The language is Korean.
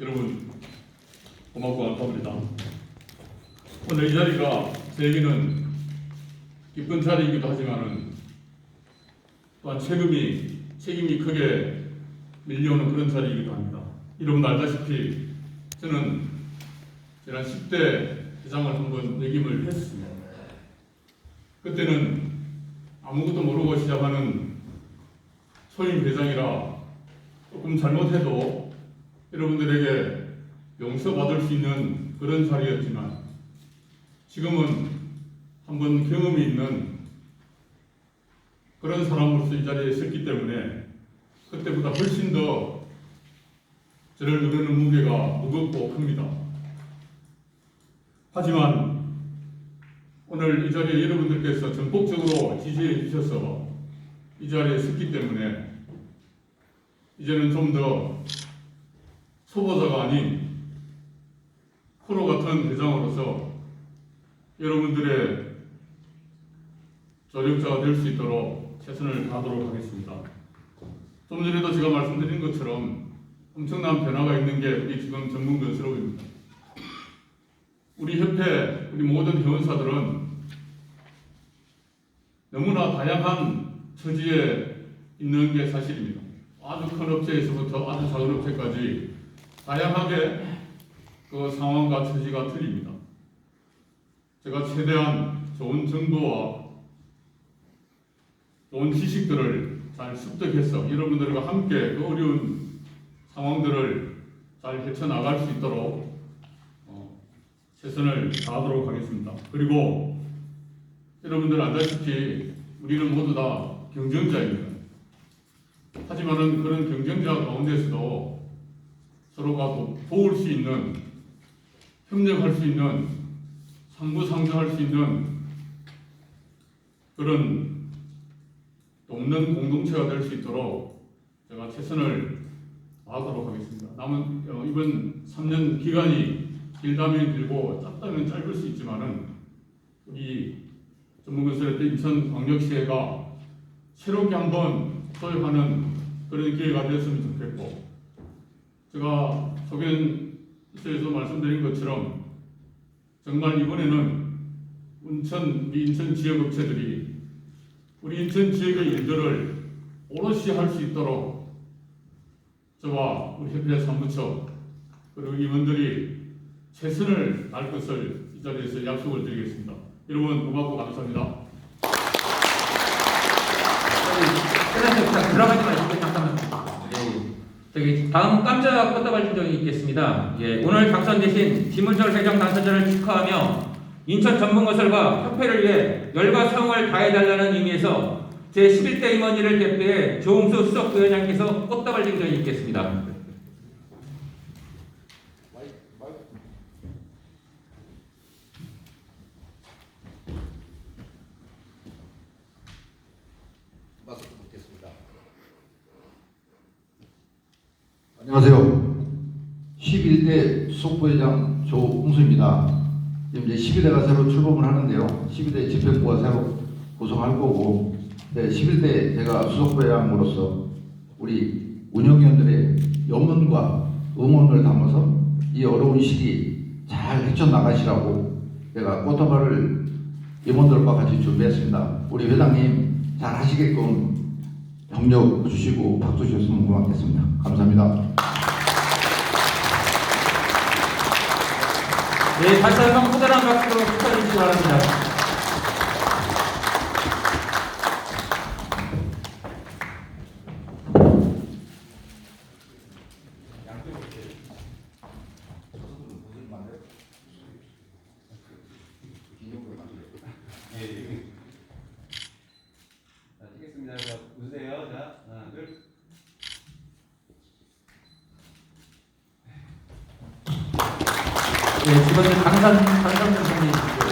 여러분 고맙고 감사합니다. 오늘 이 자리가 저에게는 기쁜 자리이기도 하지만은 또한 책임이 책임이 크게 밀려오는 그런 자리이기도 합니다. 여러분 알다시피 저는 지난 10대 회장을 한번 내김을 했습니다. 그때는 아무것도 모르고 시작하는 소임 회장이라 조금 잘못해도 여러분들에게 용서받을 수 있는 그런 자리였지만 지금은 한번 경험이 있는 그런 사람으로서 이 자리에 있었기 때문에 그때보다 훨씬 더 저를 누르는 무게가 무겁고 큽니다. 하지만 오늘 이 자리에 여러분들께서 전폭적으로 지지해 주셔서 이 자리에 섰기 때문에 이제는 좀더 초보자가 아닌 프로 같은 대장으로서 여러분들의 조력자가 될 수 있도록 최선을 다하도록 하겠습니다. 좀 전에도 제가 말씀드린 것처럼 엄청난 변화가 있는 게 우리 지금 전문 건설업입니다. 우리 협회, 우리 모든 회원사들은 너무나 다양한 처지에 있는 게 사실입니다. 아주 큰 업체에서부터 아주 작은 업체까지 다양하게 그 상황과 처지가 틀립니다. 제가 최대한 좋은 정보와 좋은 지식들을 잘 습득해서 여러분들과 함께 그 어려운 상황들을 잘 헤쳐나갈 수 있도록 어, 최선을 다하도록 하겠습니다. 그리고 여러분들 알다시피 우리는 모두 다 경쟁자입니다. 하지만은 그런 경쟁자 가운데서도 서로가 도- 도울 수 있는 협력할 수 있는 상부상조할 수 있는 그런 돕는 공동체가 될 수 있도록 제가 최선을 다하도록 하겠습니다. 남은 어, 이번 3년 기간이 길다면 길고 짧다면 짧을 수 있지만은 우리 전문건설의 인천광역시회가 새롭게 한번 도입하는 그런 기회가 됐으면 좋겠고 제가 소견서에서 말씀드린 것처럼 정말 이번에는 우리 인천 지역 업체들이 우리 인천 지역의 일들을 오롯이 할 수 있도록 저와 우리 협회 사무처 그리고 임원들이 최선을 다할 것을 이 자리에서 약속을 드리겠습니다. 여러분 고맙고 감사합니다. 끝났어요. 자, 들어가지 마시고 잠깐만. 네. 다음 깜짝 꽃다발 증정이 있겠습니다. 예, 오늘 당선되신 김은철 회장 당선자를 축하하며 인천 전문건설과 협회를 위해 열과 성을 다해달라는 의미에서 제11대 임원회를 대표해 조웅수 수석 부회장께서 꽃다발 증정이 있겠습니다. 마스크 묻겠습니다. 안녕하세요. 11대 수석부회장 조웅수입니다. 지금 이제 11대가 새로 출범을 하는데요. 12대 집행부가 새로 구성할 거고, 네, 11대 제가 수석부회장으로서 우리 운영위원들의 염원과 응원을 담아서 이 어려운 시기 잘 헤쳐나가시라고 제가 꽃다발을 임원들과 같이 준비했습니다. 우리 회장님 잘 하시게끔 협력 주시고 박수 주셨으면 고맙겠습니다. 감사합니다. 네, 다시 한번 커다란 박수로 축하해 주시기 바랍니다. 자, 찍겠습니다. 자, 웃으세요. 자, 하나, 둘. 네, 이번에 강산 강산 선생님.